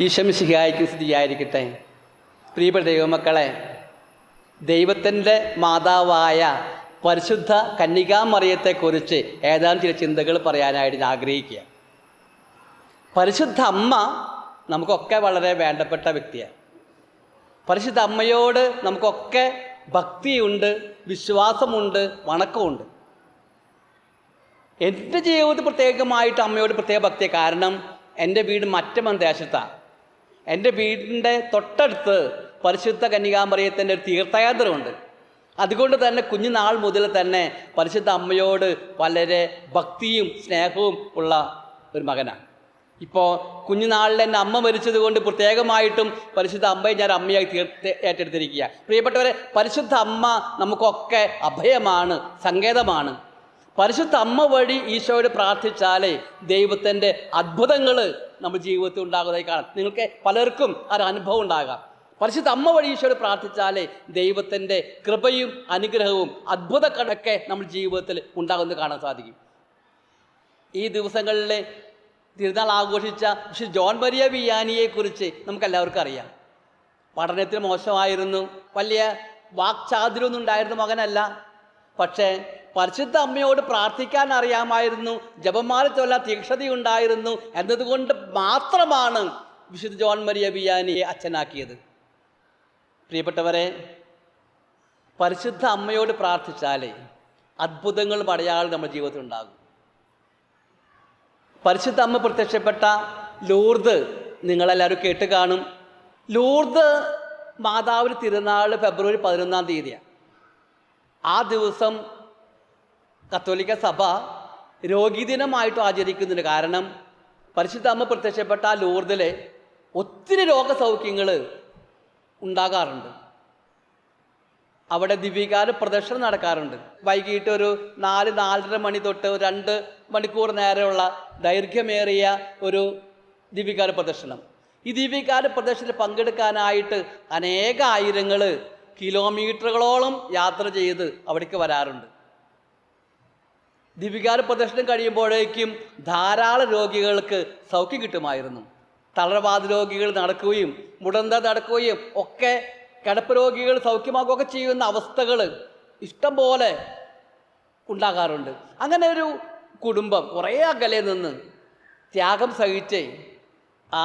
ഈശമിശിഹായ്ക്ക് സ്ഥിതിയായിരിക്കട്ടെ. പ്രിയപ്പെട്ട ദൈവമക്കളെ ദൈവത്തിന്റെ മാതാവായ പരിശുദ്ധ കന്യകാമറിയത്തെക്കുറിച്ച് ഏതാനും ചില ചിന്തകൾ പറയാനായിട്ട് ഞാൻ ആഗ്രഹിക്കുക. പരിശുദ്ധ അമ്മ നമുക്കൊക്കെ വളരെ വേണ്ടപ്പെട്ട വ്യക്തിയാണ്. പരിശുദ്ധ അമ്മയോട് നമുക്കൊക്കെ ഭക്തിയുണ്ട് വിശ്വാസമുണ്ട് വണക്കമുണ്ട്. എന്റെ ജീവിതത്തിൽ പ്രത്യേകമായിട്ട് അമ്മയോട് പ്രത്യേക ഭക്തിയാണ്. കാരണം എന്റെ വീട് മറ്റമൻ ദേശത്താണ് എന്റെ വീടിന്റെ തൊട്ടടുത്ത് പരിശുദ്ധ കന്യകാമറിയത്തിന്റെ ഒരു തീർത്ഥയാത്രമുണ്ട് അതുകൊണ്ട് തന്നെ കുഞ്ഞുനാൾ മുതൽ തന്നെ പരിശുദ്ധ അമ്മയോട് വളരെ ഭക്തിയും സ്നേഹവും ഉള്ള ഒരു മകനാണ്. ഇപ്പോൾ കുഞ്ഞുനാളിൽ എന്റെ അമ്മ മരിച്ചത് കൊണ്ട് പ്രത്യേകമായിട്ടും പരിശുദ്ധ അമ്മയെ ഞാൻ അമ്മയായി തീർത്ത് ഏറ്റെടുത്തിരിക്കുക പ്രിയപ്പെട്ടവരെ പരിശുദ്ധ അമ്മ നമുക്കൊക്കെ അഭയമാണ് സങ്കേതമാണ്. പരിശുദ്ധ അമ്മ വഴി ഈശോയോട് പ്രാർത്ഥിച്ചാലേ ദൈവത്തിന്റെ അത്ഭുതങ്ങൾ നമ്മുടെ ജീവിതത്തിൽ ഉണ്ടാകുന്നതായി കാണാം. നിങ്ങൾക്ക് പലർക്കും ഒരു അനുഭവം ഉണ്ടാകാം. പരിശുദ്ധ അമ്മ വഴി ഈശോയോട് പ്രാർത്ഥിച്ചാലേ ദൈവത്തിന്റെ കൃപയും അനുഗ്രഹവും അത്ഭുത കണക്കെ നമ്മുടെ ജീവിതത്തിൽ ഉണ്ടാകുന്നത് കാണാൻ സാധിക്കും. ഈ ദിവസങ്ങളിലെ തിരുനാൾ ആഘോഷിച്ച പക്ഷെ ജോൺ മരിയ വിയാനിയെക്കുറിച്ച് നമുക്കെല്ലാവർക്കും അറിയാം. പഠനത്തിൽ മോശമായിരുന്നു. വലിയ വാക്ചാതുരൊന്നും ഉണ്ടായിരുന്ന മകനല്ല. പക്ഷേ പരിശുദ്ധ അമ്മയോട് പ്രാർത്ഥിക്കാൻ അറിയാമായിരുന്നു. ജപമാല ചൊല്ലാൻ തീക്ഷതയുണ്ടായിരുന്നു എന്നതുകൊണ്ട് മാത്രമാണ് വിശുദ്ധ ജോൺ മരിയ ബിയാനിയെ അച്ഛനാക്കിയത്. പ്രിയപ്പെട്ടവരെ പരിശുദ്ധ അമ്മയോട് പ്രാർത്ഥിച്ചാലേ അത്ഭുതങ്ങൾ അടയാളം നമ്മുടെ ജീവിതത്തിൽ ഉണ്ടാകും. പരിശുദ്ധ അമ്മ പ്രത്യക്ഷപ്പെട്ട ലൂർദ് നിങ്ങളെല്ലാവരും കേട്ട് കാണും. ലൂർദ് മാതാവിന് തിരുനാൾ ഫെബ്രുവരി പതിനൊന്നാം തീയതിയാണ്. ആ ദിവസം കത്തോലിക്ക സഭ രോഗീദിനമായിട്ട് ആചരിക്കുന്നുണ്ട് കാരണം പരിശുദ്ധ അമ്മ പ്രത്യക്ഷപ്പെട്ട ആ ലൂർദിലെ ഒത്തിരി രോഗസൗഖ്യങ്ങൾ ഉണ്ടാകാറുണ്ട്. അവിടെ ദിവ്യകാല പ്രദർശനം നടക്കാറുണ്ട്. വൈകിട്ട് ഒരു നാല് നാലര മണി തൊട്ട് രണ്ട് മണിക്കൂർ നേരമുള്ള ദൈർഘ്യമേറിയ ഒരു ദിവ്യകാല പ്രദർശനം ഈ ദിവ്യകാല പ്രദർശനത്തിൽ പങ്കെടുക്കാനായിട്ട് അനേക ആയിരങ്ങൾ കിലോമീറ്ററുകളോളം യാത്ര ചെയ്ത് അവിടേക്ക് വരാറുണ്ട്. ദിവികാര പ്രദർശനം കഴിയുമ്പോഴേക്കും ധാരാളം രോഗികൾക്ക് സൗഖ്യം കിട്ടുമായിരുന്നു. തളർവാദ രോഗികൾ നടക്കുകയും മുടന്ത നടക്കുകയും ഒക്കെ കിടപ്പ് രോഗികൾ സൗഖ്യമാക്കുകയൊക്കെ ചെയ്യുന്ന അവസ്ഥകൾ ഇഷ്ടം പോലെ ഉണ്ടാകാറുണ്ട്. അങ്ങനെ ഒരു കുടുംബം കുറേ അകലെ നിന്ന് ത്യാഗം സഹിച്ച് ആ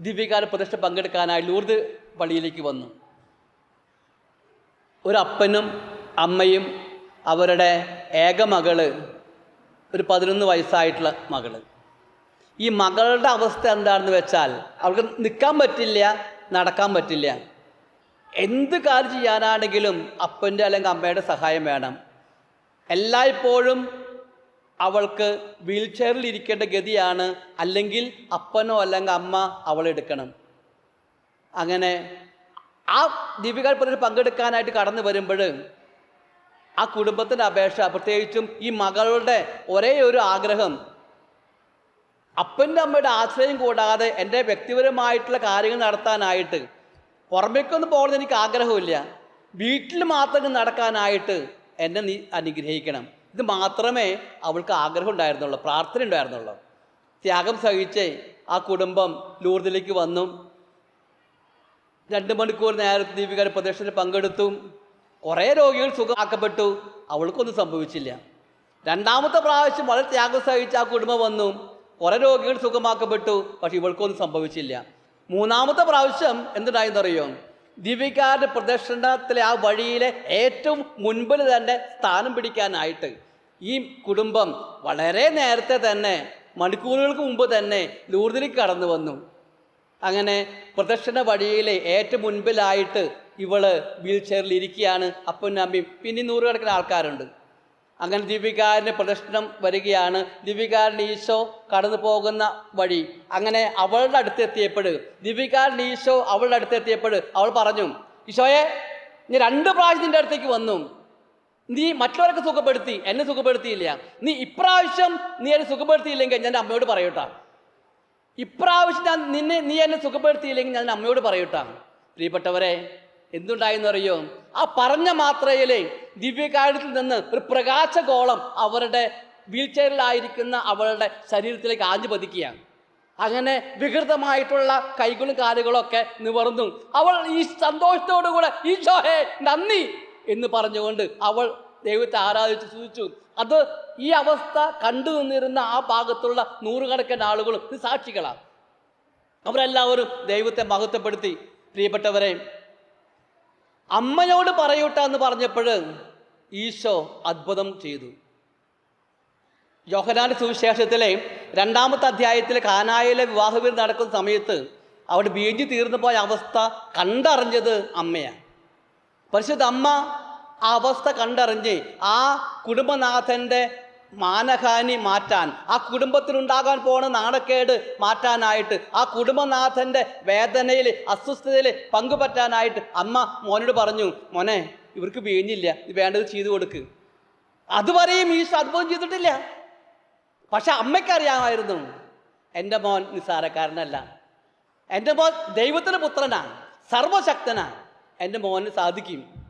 ദിവ്യകാല പ്രദർശനം പങ്കെടുക്കാനായി ലൂർദ് പള്ളിയിലേക്ക് വന്നു. ഒരു അപ്പനും അമ്മയും അവരുടെ ഏക മകൾ ഒരു പതിനൊന്ന് വയസ്സായിട്ടുള്ള മകൾ. ഈ മകളുടെ അവസ്ഥ എന്താണെന്ന് വെച്ചാൽ അവൾക്ക് നിൽക്കാൻ പറ്റില്ല നടക്കാൻ പറ്റില്ല. എന്ത് കാര്യം ചെയ്യാനാണെങ്കിലും അപ്പന്റെ അല്ലെങ്കിൽ അമ്മയുടെ സഹായം വേണം. എല്ലായ്പ്പോഴും അവൾക്ക് വീൽ ചെയറിൽ ഇരിക്കേണ്ട ഗതിയാണ് അല്ലെങ്കിൽ അപ്പനോ അല്ലെങ്കിൽ അമ്മ അവളെടുക്കണം അങ്ങനെ ആ ദീപിക പദ്ധതി പങ്കെടുക്കാനായിട്ട് കടന്നു വരുമ്പോൾ ആ കുടുംബത്തിന്റെ അപേക്ഷ പ്രത്യേകിച്ചും ഈ മകളുടെ ഒരേ ഒരു ആഗ്രഹം അപ്പന്റെ അമ്മയുടെ ആശ്രയം കൂടാതെ എന്റെ വ്യക്തിപരമായിട്ടുള്ള കാര്യങ്ങൾ നടത്താനായിട്ട് പുറമേക്കൊന്നും പോകുന്നത് എനിക്ക് ആഗ്രഹമില്ല വീട്ടിൽ മാത്രം നടക്കാനായിട്ട് എന്നെ നീ അനുഗ്രഹിക്കണം. ഇത് മാത്രമേ അവൾക്ക് ആഗ്രഹം ഉണ്ടായിരുന്നുള്ളൂ പ്രാർത്ഥന ഉണ്ടായിരുന്നുള്ളൂ. ത്യാഗം സഹിച്ച് ആ കുടുംബം ലൂർദിലേക്ക് വന്നു. രണ്ട് മണിക്കൂർ നേരത്തെ ദീപിക പ്രദർശനത്തിൽ പങ്കെടുത്തു. കുറേ രോഗികൾ സുഖമാക്കപ്പെട്ടു. അവൾക്കൊന്നും സംഭവിച്ചില്ല. രണ്ടാമത്തെ പ്രാവശ്യം വളരെ ത്യാഗം സഹിച്ച് ആ കുടുംബം വന്നു. കുറേ രോഗികൾ സുഖമാക്കപ്പെട്ടു പക്ഷെ ഇവൾക്കൊന്നും സംഭവിച്ചില്ല. മൂന്നാമത്തെ പ്രാവശ്യം എന്തുണ്ടായെന്നറിയോ? ദീപികാരുടെ പ്രദക്ഷിണത്തിലെ ആ വഴിയിലെ ഏറ്റവും മുൻപിൽ തന്നെ സ്ഥാനം പിടിക്കാനായിട്ട് ഈ കുടുംബം വളരെ നേരത്തെ തന്നെ മണിക്കൂറുകൾക്ക് മുമ്പ് തന്നെ ലൂർദിലേക്ക് കടന്നു വന്നു. അങ്ങനെ പ്രദക്ഷിണ വഴിയിലെ ഏറ്റവും മുൻപിലായിട്ട് ഇവൾ വീൽ ചെയറിൽ ഇരിക്കുകയാണ്. അപ്പനും അമ്മയും പിന്നെ നൂറുകണക്കിന് ആൾക്കാരുണ്ട്. അങ്ങനെ ദീപികാരന്റെ പ്രദക്ഷിണം വരികയാണ്. ദീപികാരന്റെ ഈശോ കടന്നു പോകുന്ന വഴി. അങ്ങനെ അവളുടെ അടുത്തെത്തിയപ്പോൾ ദീപികാരന്റെ ഈശോ അവളുടെ അടുത്തെത്തിയപ്പോൾ അവൾ പറഞ്ഞു ഈശോയെ നീ രണ്ട് പ്രാവശ്യം നിന്റെ അടുത്തേക്ക് വന്നു. നീ മറ്റുള്ളവർക്ക് സുഖപ്പെടുത്തി എന്നെ സുഖപ്പെടുത്തിയില്ല. നീ ഇപ്രാവശ്യം നീ എന്നെ സുഖപ്പെടുത്തിയില്ലെങ്കിൽ ഞാൻ അമ്മയോട് പറയൂട്ടാ. ഇപ്രാവശ്യം ഞാൻ നിന്നെ നീ എന്നെ സുഖപ്പെടുത്തിയില്ലെങ്കിൽ ഞാൻ അമ്മയോട് പറയൂട്ടാ. പ്രിയപ്പെട്ടവരെ എന്തുണ്ടായെന്ന് അറിയോ ആ പറഞ്ഞ മാത്രയിലെ ദിവ്യകാര്യത്തിൽ നിന്ന് ഒരു പ്രകാശഗോളം അവരുടെ വീൽ ചെയറിലായിരിക്കുന്ന അവളുടെ ശരീരത്തിലേക്ക് ആഞ്ഞു പതിക്കുകയാണ്. അങ്ങനെ വികൃതമായിട്ടുള്ള കൈകളും കാലുകളൊക്കെ നിവർന്നു. അവൾ ഈ സന്തോഷത്തോടുകൂടെ ഈശോഹേ നന്ദി എന്ന് പറഞ്ഞുകൊണ്ട് അവൾ ദൈവത്തെ ആരാധിച്ച് സൂചിച്ചു. അത് ഈ അവസ്ഥ കണ്ടു നിന്നിരുന്ന ആ ഭാഗത്തുള്ള നൂറുകണക്കിന് ആളുകളും ഇത് സാക്ഷികളാണ്. അവരെല്ലാവരും ദൈവത്തെ മഹത്വപ്പെടുത്തി. പ്രിയപ്പെട്ടവരെ അമ്മയോട് പറയൂട്ട എന്ന് പറഞ്ഞപ്പോൾ ഈശോ അത്ഭുതം ചെയ്തു. യോഹനാൻ സുവിശേഷത്തിലെ രണ്ടാമത്തെ അധ്യായത്തിൽ കാനായിലെ വിവാഹവീർ നടക്കുന്ന സമയത്ത് അവിടെ ബീജി തീർന്നു പോയ അവസ്ഥ കണ്ടറിഞ്ഞത് അമ്മയാണ്. പരിശുദ്ധ അമ്മ ആ അവസ്ഥ കണ്ടറിഞ്ഞ് ആ കുടുംബനാഥന്റെ മാനഹാനി മാറ്റാൻ ആ കുടുംബത്തിനുണ്ടാകാൻ പോണ നാണക്കേട് മാറ്റാനായിട്ട് ആ കുടുംബനാഥന്റെ വേദനയിൽ അസ്വസ്ഥതയിൽ പങ്കുപറ്റാനായിട്ട് അമ്മ മോനോട് പറഞ്ഞു മോനെ ഇവർക്ക് വീഞ്ഞില്ല വേണ്ടത് ചെയ്തു കൊടുക്ക്. അതുവരെയും ഈ അത്ഭുതം ചെയ്തിട്ടില്ല. പക്ഷെ അമ്മയ്ക്കറിയാമായിരുന്നു എന്റെ മോൻ നിസ്സാരക്കാരനല്ല. എന്റെ മോൻ ദൈവത്തിന്റെ പുത്രനാണ് സർവശക്തനാണ് എന്റെ മോന് സാധിക്കും.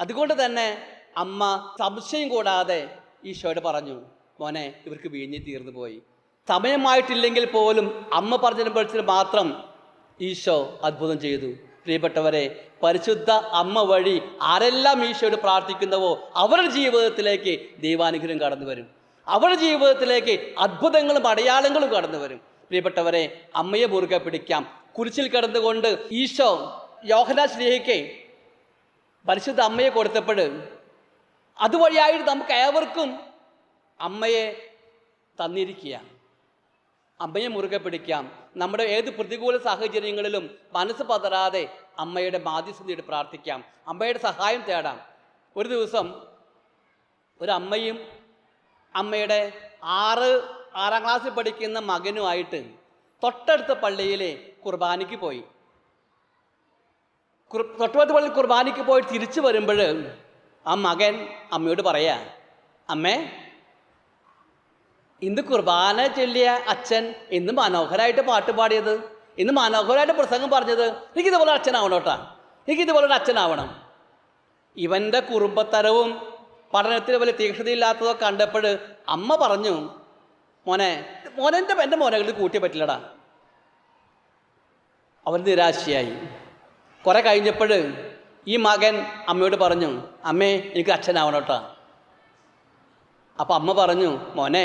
അതുകൊണ്ട് തന്നെ അമ്മ സംശയം കൂടാതെ ഈശോയോട് പറഞ്ഞു മോനെ ഇവർക്ക് വീഞ്ഞ് തീർന്നു പോയി. സമയമായിട്ടില്ലെങ്കിൽ പോലും അമ്മ പറഞ്ഞതിന് മാത്രം ഈശോ അത്ഭുതം ചെയ്തു. പ്രിയപ്പെട്ടവരെ പരിശുദ്ധ അമ്മ വഴി ആരെല്ലാം ഈശോയോട് പ്രാർത്ഥിക്കുന്നവോ അവരുടെ ജീവിതത്തിലേക്ക് ദൈവാനുഗ്രഹം കടന്നു വരും. അവരുടെ ജീവിതത്തിലേക്ക് അത്ഭുതങ്ങളും അടയാളങ്ങളും കടന്നു വരും. പ്രിയപ്പെട്ടവരെ അമ്മയെ മുറുകെ പിടിക്കാം. കുരിശിൽ കിടന്നുകൊണ്ട് ഈശോ യോഹന സ്നേഹിക്കെ പരിശുദ്ധ അമ്മയെ കൊടുത്തപ്പോൾ അതുവഴിയായിട്ട് നമുക്ക് ഏവർക്കും അമ്മയെ തന്നിരിക്കുകയാണ് അമ്മയെ മുറുകെ പിടിക്കാം. നമ്മുടെ ഏത് പ്രതികൂല സാഹചര്യങ്ങളിലും മനസ്സ് പതറാതെ അമ്മയുടെ ബാധ്യസ്ഥതയോട് പ്രാർത്ഥിക്കാം. അമ്മയുടെ സഹായം തേടാം. ഒരു ദിവസം ഒരു അമ്മയും അമ്മയുടെ ആറ് ആറാം ക്ലാസ്സിൽ പഠിക്കുന്ന മകനുമായിട്ട് തൊട്ടടുത്ത പള്ളിയിലെ കുർബാനയ്ക്ക് പോയി. തൊട്ടടുത്ത പള്ളി കുർബാനയ്ക്ക് പോയി തിരിച്ചു വരുമ്പോൾ ആ മകൻ അമ്മയോട് പറയാ അമ്മേ ഇന്ന് കുർബാന ചൊല്ലിയ അച്ഛൻ ഇന്ന് മനോഹരമായിട്ട് പാട്ട് പാടിയത്. ഇന്ന് മനോഹരമായിട്ട് പ്രസംഗം പറഞ്ഞത് എനിക്കിതുപോലെ അച്ഛനാവണം കേട്ടോ. എനിക്കിതുപോലെ ഒരു അച്ഛനാവണം. ഇവന്റെ കുറുമ്പത്തരവും പഠനത്തിൽ വലിയ തീക്ഷ്ണതയില്ലാത്തതൊക്കെ കണ്ടപ്പോൾ അമ്മ പറഞ്ഞു മോനെ മോനെന്റെ എന്റെ മോനെ കൂട്ടിയേ പറ്റില്ലടാ. അവൻ നിരാശയായി. കുറെ കഴിഞ്ഞപ്പോൾ ഈ മകൻ അമ്മയോട് പറഞ്ഞു അമ്മേ എനിക്ക് അച്ഛനാവണം കേട്ടോ. അപ്പം അമ്മ പറഞ്ഞു മോനെ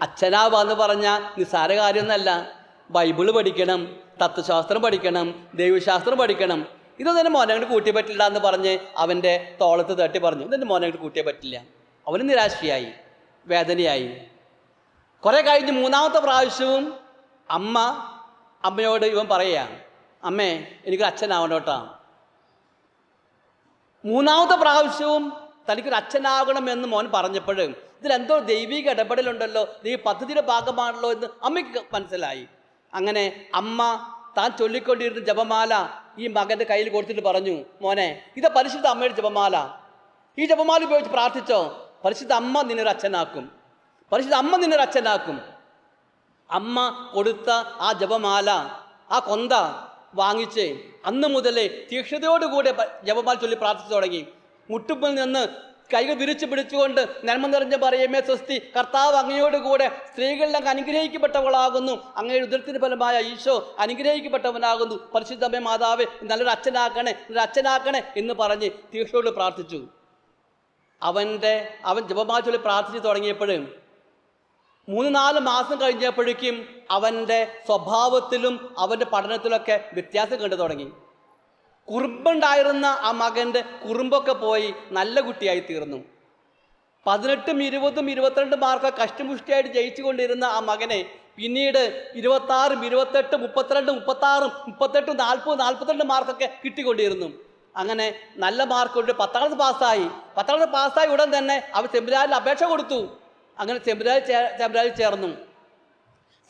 അച്ഛനാവാന്ന് പറഞ്ഞാൽ നിസ്സാര കാര്യമൊന്നുമല്ല ബൈബിൾ പഠിക്കണം തത്വശാസ്ത്രം പഠിക്കണം ദൈവശാസ്ത്രം പഠിക്കണം. ഇതൊന്നും എന്റെ മോനെ അങ്ങോട്ട് കൂട്ടിയേ പറ്റില്ല എന്ന് പറഞ്ഞ് അവന്റെ തോളത്ത് തട്ടി പറഞ്ഞു. ഇതെന്റെ മോനെ അങ്ങോട്ട് കൂട്ടിയേ പറ്റില്ല. അവന് നിരാശയായി വേദനയായി. കുറെ കഴിഞ്ഞ് മൂന്നാമത്തെ പ്രാവശ്യവും അമ്മ അമ്മയോട് ഇവൻ പറയുക അമ്മേ എനിക്കൊരു അച്ഛനാവണം കേട്ടോ. മൂന്നാമത്തെ പ്രാവശ്യവും തനിക്കൊരു അച്ഛനാകണമെന്ന് മോൻ പറഞ്ഞപ്പോൾ ഇതിലെന്തോ ദൈവിക ഇടപെടലുണ്ടല്ലോ ഈ പദ്ധതിയുടെ ഭാഗമാണല്ലോ എന്ന് അമ്മയ്ക്ക് മനസ്സിലായി. അങ്ങനെ അമ്മ താൻ ചൊല്ലിക്കൊണ്ടിരുന്ന ജപമാല ഈ മകന്റെ കയ്യിൽ കൊടുത്തിട്ട് പറഞ്ഞു മോനെ ഇത് പരിശുദ്ധ അമ്മയുടെ ജപമാല. ഈ ജപമാല ഉപയോഗിച്ച് പ്രാർത്ഥിച്ചോ. പരിശുദ്ധ അമ്മ നിന്നൊരു അച്ഛനാക്കും. പരിശുദ്ധ അമ്മ നിന്നൊരു അച്ഛനാക്കും. അമ്മ കൊടുത്ത ആ ജപമാല ആ കൊന്ത വാങ്ങിച്ച് അന്ന് മുതലേ തീക്ഷ്ണതയോടുകൂടെ ജപമാൽ ചൊല്ലി പ്രാർത്ഥിച്ചു തുടങ്ങി. മുട്ടുമ്പിൽ നിന്ന് കൈകൾ വിരിച്ചു പിടിച്ചുകൊണ്ട് നന്മ നിറഞ്ഞ പറയമേ സ്വസ്തി കർത്താവ് അങ്ങയോടുകൂടെ സ്ത്രീകളിലങ്ങ് അനുഗ്രഹിക്കപ്പെട്ടവളാകുന്നു. അങ്ങയുടെ ഉദരത്തിന് ഫലമായ ഈശോ അനുഗ്രഹിക്കപ്പെട്ടവനാകുന്നു. പരിശുദ്ധമേ മാതാവേ നല്ലൊരു അച്ഛനാക്കണേ നല്ലൊരു അച്ഛനാക്കണേ എന്ന് പറഞ്ഞ് തീക്ഷയോട് പ്രാർത്ഥിച്ചു. അവന്റെ അവൻ ജപമാൽ ചൊല്ലി പ്രാർത്ഥിച്ചു തുടങ്ങിയപ്പോഴും മൂന്ന് നാല് മാസം കഴിഞ്ഞപ്പോഴേക്കും അവന്റെ സ്വഭാവത്തിലും അവന്റെ പഠനത്തിലൊക്കെ വ്യത്യാസം കണ്ടു തുടങ്ങി. കുറുമ്പുണ്ടായിരുന്ന ആ മകന്റെ കുറുമ്പൊക്കെ പോയി നല്ല കുട്ടിയായി തീർന്നു. പതിനെട്ടും ഇരുപതും ഇരുപത്തിരണ്ട് മാർക്ക് കഷ്ടമുഷ്ടിയായിട്ട് ജയിച്ചുകൊണ്ടിരുന്ന ആ മകനെ പിന്നീട് ഇരുപത്താറും ഇരുപത്തെട്ടും മുപ്പത്തിരണ്ട് മുപ്പത്താറും മുപ്പത്തെട്ടും നാൽപ്പത് നാൽപ്പത്തിരണ്ട് മാർക്കൊക്കെ കിട്ടിക്കൊണ്ടിരുന്നു. അങ്ങനെ നല്ല മാർക്ക് കൊണ്ട് പത്താം ക്ലാസ് പാസ്സായി. പത്താം ക്ലാസ് പാസ്സായി ഉടൻ തന്നെ അവൻ സെമിനാറിൽ അപേക്ഷ കൊടുത്തു. അങ്ങനെ സെമിനാറിൽ ചേ സെമിനാറിൽ ചേർന്നു.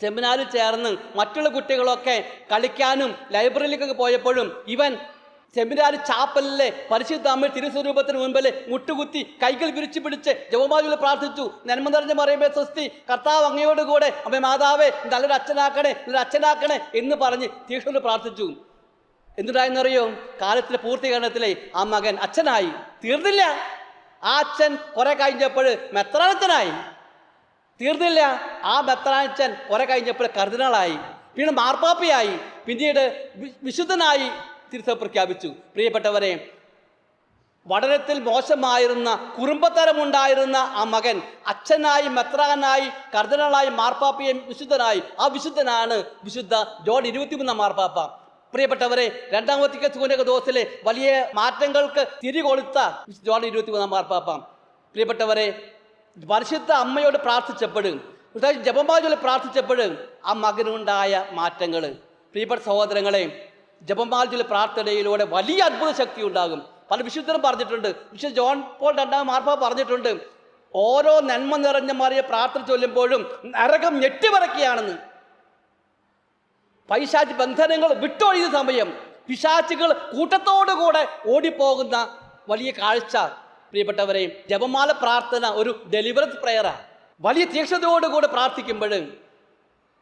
സെമിനാറിൽ ചേർന്ന് മറ്റുള്ള കുട്ടികളൊക്കെ കളിക്കാനും ലൈബ്രറിയിലേക്കൊക്കെ പോയപ്പോഴും ഇവൻ സെമിനാർ ചാപ്പലിലെ പരിശുദ്ധ അമ്മ തിരുസ്വരൂപത്തിന് മുൻപിൽ മുട്ടുകുത്തി കൈകൾ വിരിച്ചു പിടിച്ച് ജവമാജുകൾ പ്രാർത്ഥിച്ചു. നന്മ നിറഞ്ഞ പറയുമ്പോൾ സ്വസ്തി കർത്താവ് അങ്ങയോട് കൂടെ അമ്മ മാതാവേ നല്ലൊരു അച്ഛനാക്കണേ നല്ലൊരു അച്ഛനാക്കണേ എന്ന് പറഞ്ഞ് തീക്ഷ്ണ പ്രാർത്ഥിച്ചു. എന്തുണ്ടായെന്നറിയോ? കാലത്തിലെ പൂർത്തീകരണത്തിലെ ആ മകൻ അച്ഛനായി. തീർന്നില്ല. ആ അച്ഛൻ കുറെ കഴിഞ്ഞപ്പോൾ മെത്രാനച്ഛനായി തീർന്നില്ല. ആ ബത്രാച്ചൻ കുറെ കഴിഞ്ഞപ്പോൾ കർദിനാളായി. പിന്നെ മാർപ്പാപ്പയായി. പിന്നീട് വിശുദ്ധനായി തിരുസഭ പ്രഖ്യാപിച്ചു. പ്രിയപ്പെട്ടവരെ പഠനത്തിൽ മോശമായിരുന്ന കുറുമ്പത്തരമുണ്ടായിരുന്ന ആ മകൻ അച്ഛനായി മെത്രാനായി കർദനായി മാർപ്പാപ്പയും വിശുദ്ധനായി. ആ വിശുദ്ധനാണ് വിശുദ്ധ ജോൺ ഇരുപത്തിമൂന്നാം മാർപ്പാപ്പ. പ്രിയപ്പെട്ടവരെ രണ്ടാം വത്തിക്കൻ ദോസിലെ വലിയ മാറ്റങ്ങൾക്ക് തിരികൊളുത്ത ജോൺ ഇരുപത്തിമൂന്നാം മാർപ്പാപ്പ. പ്രിയപ്പെട്ടവരെ പരിശുദ്ധ അമ്മയോട് പ്രാർത്ഥിച്ചപ്പോഴും പ്രത്യേകിച്ച് ജപമാജോട് പ്രാർത്ഥിച്ചപ്പോഴും ആ മകനുണ്ടായ മാറ്റങ്ങൾ പ്രിയപ്പെട്ട സഹോദരങ്ങളെ ജപമാലത്തിലെ പ്രാർത്ഥനയിലൂടെ വലിയ അത്ഭുത ശക്തി ഉണ്ടാകും. പല വിശുദ്ധരും പറഞ്ഞിട്ടുണ്ട് വിശുദ്ധ ജോൺ പോൾ രണ്ടാം മാർപ്പ പറഞ്ഞിട്ടുണ്ട് ഓരോ നന്മ നിറഞ്ഞ മാറിയ പ്രാർത്ഥന ചൊല്ലുമ്പോഴും നരകം ഞെട്ടിമറക്കുകയാണെന്ന്. പൈശാചി ബന്ധനങ്ങൾ വിട്ടൊഴിയുന്ന സമയം പിശാചുകൾ കൂട്ടത്തോടുകൂടെ ഓടിപ്പോകുന്ന വലിയ കാഴ്ച പ്രിയപ്പെട്ടവരെ ജപമാല പ്രാർത്ഥന ഒരു ഡെലിവറൻസ് പ്രയറാണ് വലിയ തീക്ഷണതയോടുകൂടി പ്രാർത്ഥിക്കുമ്പോൾ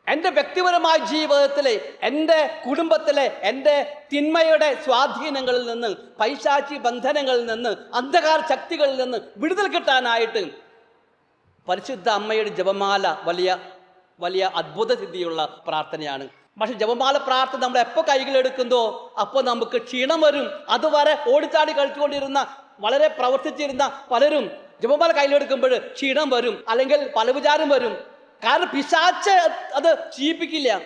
എന്റെ വ്യക്തിപരമായ ജീവിതത്തിലെ എന്റെ കുടുംബത്തിലെ എന്റെ തിന്മയുടെ സ്വാധീനങ്ങളിൽ നിന്ന് പൈശാചി ബന്ധനങ്ങളിൽ നിന്ന് അന്ധകാര ശക്തികളിൽ നിന്ന് വിടുതൽ കിട്ടാനായിട്ട് പരിശുദ്ധ അമ്മയുടെ ജപമാല വലിയ വലിയ അത്ഭുത സിദ്ധിയുള്ള പ്രാർത്ഥനയാണ്. പക്ഷെ ജപമാല പ്രാർത്ഥന നമ്മൾ എപ്പോൾ കൈകളെടുക്കുന്നോ അപ്പോൾ നമുക്ക് ക്ഷീണം വരും. അതുവരെ ഓടിച്ചാടി കളിച്ചുകൊണ്ടിരുന്ന വളരെ പ്രവർത്തിച്ചിരുന്ന പലരും ജപമാല കയ്യിലെടുക്കുമ്പോൾ ക്ഷീണം വരും അല്ലെങ്കിൽ പലവിചാരം വരും. കാരണം പിശാച്ച് അത് ചെയ്യിപ്പിക്കില്ല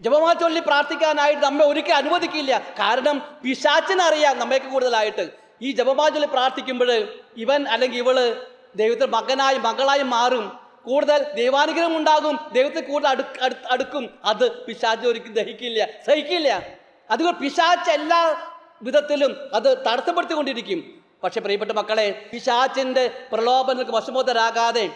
ജപമാ ചൊല്ലി പ്രാർത്ഥിക്കാനായിട്ട് നമ്മെ ഒരിക്കലും അനുവദിക്കില്ല. കാരണം പിശാച്ചിനറിയാം നമ്മൾക്ക് കൂടുതലായിട്ട്. ഈ ജപമാ ചൊല്ലി പ്രാർത്ഥിക്കുമ്പോൾ ഇവൻ അല്ലെങ്കിൽ ഇവൾ ദൈവത്തിന് മകനായി മകളായി മാറും. കൂടുതൽ ദൈവാനുഗ്രഹം ഉണ്ടാകും. ദൈവത്തെ കൂടുതൽ അടു അടു- അടുക്കും. അത് പിശാച്ച് ഒരിക്കലും ദഹിക്കില്ല. സഹിക്കില്ല. അതുകൊണ്ട് പിശാച്ച് എല്ലാ വിധത്തിലും അത് തടസ്സപ്പെടുത്തിക്കൊണ്ടിരിക്കും. പക്ഷെ പ്രിയപ്പെട്ട മക്കളെ പിശാച്ചിന്റെ പ്രലോഭനങ്ങൾക്ക് വശബോധരാകാതെ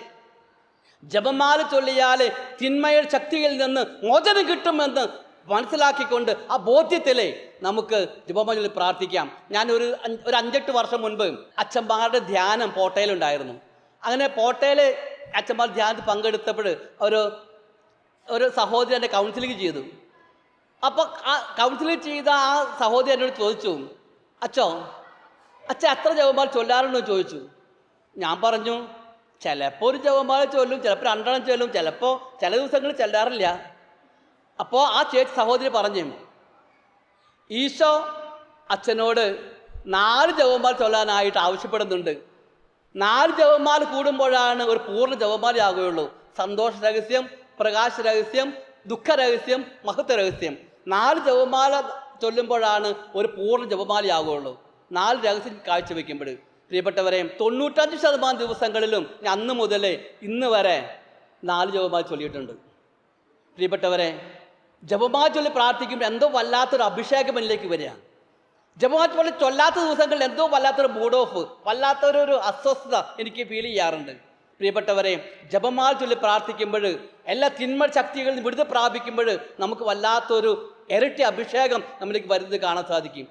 ജപമാല ചൊല്ലിയാൽ തിന്മയുടെ ശക്തിയിൽ നിന്ന് മോചനം കിട്ടുമെന്ന് മനസ്സിലാക്കിക്കൊണ്ട് ആ ബോധ്യത്തിലെ നമുക്ക് ജപമാല പ്രാർത്ഥിക്കാം. ഞാൻ ഒരു ഒരു അഞ്ചെട്ട് വർഷം മുൻപ് അച്ഛന്മാരുടെ ധ്യാനം പോട്ടയിലുണ്ടായിരുന്നു. അങ്ങനെ പോട്ടയിൽ അച്ഛന്മാർ ധ്യാനത്തിൽ പങ്കെടുത്തപ്പോൾ ഒരു ഒരു സഹോദരി എന്റെ കൗൺസിലിംഗ് ചെയ്തു. അപ്പോൾ ആ കൗൺസിലിംഗ് ചെയ്ത ആ സഹോദരി എന്നോട് ചോദിച്ചു അച്ഛോ അച്ഛൻ അത്ര ജപമാല ചൊല്ലാറുണ്ടോ ചോദിച്ചു. ഞാൻ പറഞ്ഞു ചിലപ്പോൾ ഒരു ജവമാല ചൊല്ലും ചിലപ്പോൾ രണ്ടെണ്ണം ചൊല്ലും ചിലപ്പോൾ ചില ദിവസങ്ങളിൽ ചെല്ലാറില്ല. അപ്പോൾ ആ ചേച്ചി സഹോദരി പറഞ്ഞു ഈശോ അച്ഛനോട് നാല് ജപമാല ചൊല്ലാനായിട്ട് ആവശ്യപ്പെടുന്നുണ്ട്. നാല് ജപമാല കൂടുമ്പോഴാണ് ഒരു പൂർണ ജവമാലയാകുകയുള്ളൂ സന്തോഷ രഹസ്യം പ്രകാശ രഹസ്യം ദുഃഖ രഹസ്യം മഹത്വ രഹസ്യം. നാല് ജപമാല ചൊല്ലുമ്പോഴാണ് ഒരു പൂർണ ജപമാലയാകുകയുള്ളൂ നാല് രഹസ്യം കാഴ്ചവെക്കുമ്പോൾ പ്രിയപ്പെട്ടവരെ തൊണ്ണൂറ്റഞ്ച് ശതമാനം ദിവസങ്ങളിലും ഞാൻ അന്ന് മുതൽ ഇന്ന് വരെ നാല് ജപമായി ചൊല്ലിയിട്ടുണ്ട്. പ്രിയപ്പെട്ടവരെ ജപമായി ചൊല്ലി പ്രാർത്ഥിക്കുമ്പോൾ എന്തോ വല്ലാത്തൊരു അഭിഷേകം എന്നിലേക്ക് വരിക. ജപമായി ചൊല്ലി ചൊല്ലാത്ത ദിവസങ്ങളിൽ എന്തോ വല്ലാത്തൊരു മൂഡ് ഓഫ് വല്ലാത്തൊരു അസ്വസ്ഥത എനിക്ക് ഫീൽ ചെയ്യാറുണ്ട്. പ്രിയപ്പെട്ടവരെ ജപമാല ചൊല്ലി പ്രാർത്ഥിക്കുമ്പോൾ എല്ലാ തിന്മ ശക്തികളിൽ വിടുതൽ പ്രാപിക്കുമ്പോൾ നമുക്ക് വല്ലാത്തൊരു ഇരട്ടി അഭിഷേകം നമ്മളിലേക്ക് വരുന്നത് കാണാൻ സാധിക്കും.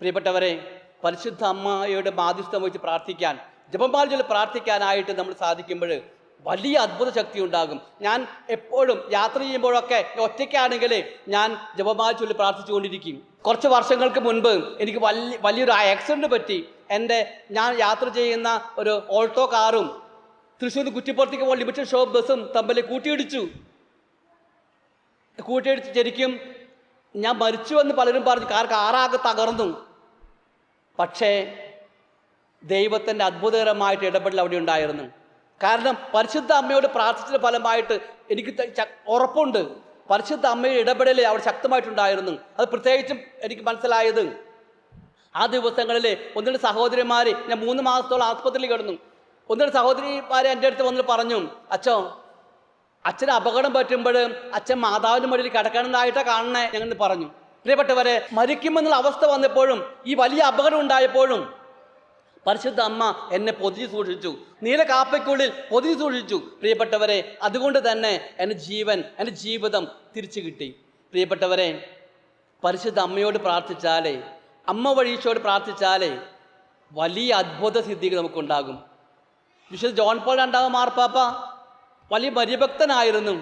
പ്രിയപ്പെട്ടവരെ പരിശുദ്ധ അമ്മയുടെ മാധ്യസ്ഥം വെച്ച് പ്രാർത്ഥിക്കാൻ ജപമാല പ്രാർത്ഥിക്കാനായിട്ട് നമ്മൾ സാധിക്കുമ്പോൾ വലിയ അത്ഭുത ശക്തി ഉണ്ടാകും. ഞാൻ എപ്പോഴും യാത്ര ചെയ്യുമ്പോഴൊക്കെ ഒറ്റയ്ക്കാണെങ്കിൽ ഞാൻ ജപമാല ചൊല്ലി പ്രാർത്ഥിച്ചുകൊണ്ടിരിക്കും. കുറച്ച് വർഷങ്ങൾക്ക് മുൻപ് എനിക്ക് വലിയ വലിയൊരു ആക്സിഡന്റ് പറ്റി. എന്റെ ഞാൻ യാത്ര ചെയ്യുന്ന ഒരു ഓൾട്ടോ കാറും തൃശ്ശൂർ കുറ്റിപ്പുറത്തേക്ക് പോകുന്ന ലിമിറ്റഡ് ഷോപ്പ് ബസ്സും തമ്മിൽ കൂട്ടിയിടിച്ചു. കൂട്ടിയിടിച്ച് ശരിക്കും ഞാൻ മരിച്ചു എന്ന് പലരും പറഞ്ഞു. കാർ കാറാകെ തകർന്നു. പക്ഷേ ദൈവത്തിന്റെ അത്ഭുതകരമായിട്ട് ഇടപെടൽ അവിടെ ഉണ്ടായിരുന്നു. കാരണം പരിശുദ്ധ അമ്മയോട് പ്രാർത്ഥിച്ചതിന്റെ ഫലമായിട്ട് എനിക്ക് ഉറപ്പുണ്ട്. പരിശുദ്ധ അമ്മയുടെ ഇടപെടൽ അവിടെ ശക്തമായിട്ടുണ്ടായിരുന്നു. അത് പ്രത്യേകിച്ചും എനിക്ക് മനസ്സിലായത് ആ ദിവസങ്ങളിൽ ഒന്നിന്റെ സഹോദരിമാരെ ഞാൻ മൂന്ന് മാസത്തോളം ആസ്പത്രിയിൽ കിടന്നു. ഒന്നിന്റെ സഹോദരിമാരെ എന്റെ അടുത്ത് വന്നിട്ട് പറഞ്ഞു അച്ഛോ അച്ഛന് അപകടം പറ്റുമ്പോൾ അച്ഛൻ മാതാവിന്റെ മുകളിൽ കിടക്കണമെന്നായിട്ടാണ് കാണണേ ഞങ്ങൾ പറഞ്ഞു. പ്രിയപ്പെട്ടവരെ മരിക്കുമെന്നുള്ള അവസ്ഥ വന്നപ്പോഴും ഈ വലിയ അപകടം ഉണ്ടായപ്പോഴും പരിശുദ്ധ അമ്മ എന്നെ പൊതിഞ്ഞു സൂക്ഷിച്ചു. നീല കാപ്പയ്ക്കുള്ളിൽ പൊതിഞ്ഞു സൂക്ഷിച്ചു. പ്രിയപ്പെട്ടവരെ അതുകൊണ്ട് തന്നെ എന്റെ ജീവൻ എന്റെ ജീവിതം തിരിച്ചു കിട്ടി. പ്രിയപ്പെട്ടവരെ പരിശുദ്ധ അമ്മയോട് പ്രാർത്ഥിച്ചാലേ അമ്മ വഴീശയോട് പ്രാർത്ഥിച്ചാലേ വലിയ അത്ഭുത സിദ്ധികൾ നമുക്കുണ്ടാകും. വിശുദ്ധ ജോൺ പോൾ രണ്ടാമത് മാർപ്പാപ്പ വലിയ പരിഭക്തനായിരുന്നു.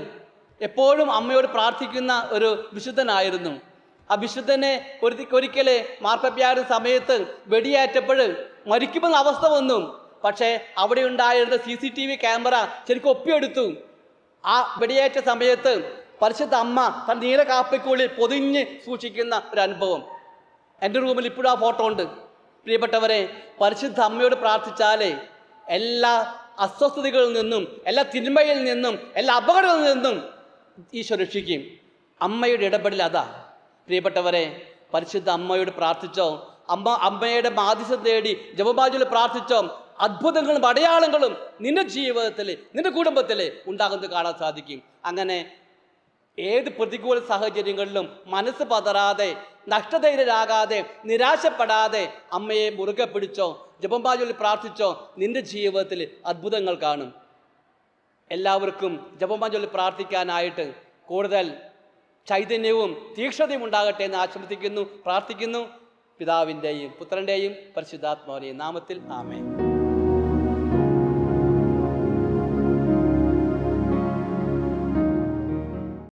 എപ്പോഴും അമ്മയോട് പ്രാർത്ഥിക്കുന്ന ഒരു വിശുദ്ധനായിരുന്നു. ആ വിശുദ്ധനെ ഒരു ഒരിക്കലെ മാർപ്പാപ്പയായിരുന്ന സമയത്ത് വെടിയേറ്റപ്പോൾ മരിക്കുമെന്ന അവസ്ഥ വന്നു. പക്ഷേ അവിടെ ഉണ്ടായിരുന്ന C C T V camera ശരിക്കും ഒപ്പിയെടുത്തു. ആ വെടിയേറ്റ സമയത്ത് പരിശുദ്ധ അമ്മ തൻ നീല കാപ്പിക്കുള്ളിൽ പൊതിഞ്ഞ് സൂക്ഷിക്കുന്ന ഒരു അനുഭവം. എന്റെ റൂമിൽ ഇപ്പോഴും ആ ഫോട്ടോ ഉണ്ട്. പ്രിയപ്പെട്ടവരെ പരിശുദ്ധ അമ്മയോട് പ്രാർത്ഥിച്ചാലേ എല്ലാ അസ്വസ്ഥതകളിൽ നിന്നും എല്ലാ തിന്മയിൽ നിന്നും എല്ലാ അപകടങ്ങളിൽ നിന്നും ഈശോ രക്ഷിക്കും. അമ്മയുടെ ഇടപെടൽ അതാ. പ്രിയപ്പെട്ടവരെ പരിശുദ്ധ അമ്മയോട് പ്രാർത്ഥിച്ചോ? അമ്മ അമ്മയുടെ മാധ്യസ്ഥം തേടി ജപബാജുൽ പ്രാർത്ഥിച്ചോ? അത്ഭുതങ്ങളും അടയാളങ്ങളും നിന്റെ ജീവിതത്തിൽ നിന്റെ കുടുംബത്തിൽ ഉണ്ടാകുന്നത് കാണാൻ സാധിക്കും. അങ്ങനെ ഏത് പ്രതികൂല സാഹചര്യങ്ങളിലും മനസ്സ് പതറാതെ നഷ്ടധൈര്യരാകാതെ നിരാശപ്പെടാതെ അമ്മയെ മുറുകെ പിടിച്ചോ ജപംബാജുവിൽ പ്രാർത്ഥിച്ചോ നിന്റെ ജീവിതത്തിൽ അത്ഭുതങ്ങൾ കാണും. എല്ലാവർക്കും ജപമാഞ്ചൊല്ലി പ്രാർത്ഥിക്കാനായിട്ട് കൂടുതൽ ചൈതന്യവും തീക്ഷ്ണതയും ഉണ്ടാകട്ടെ എന്ന് ആശംസിക്കുന്നു പ്രാർത്ഥിക്കുന്നു. പിതാവിന്റെയും പുത്രന്റെയും പരിശുദ്ധാത്മാവിന്റെയും നാമത്തിൽ ആമേ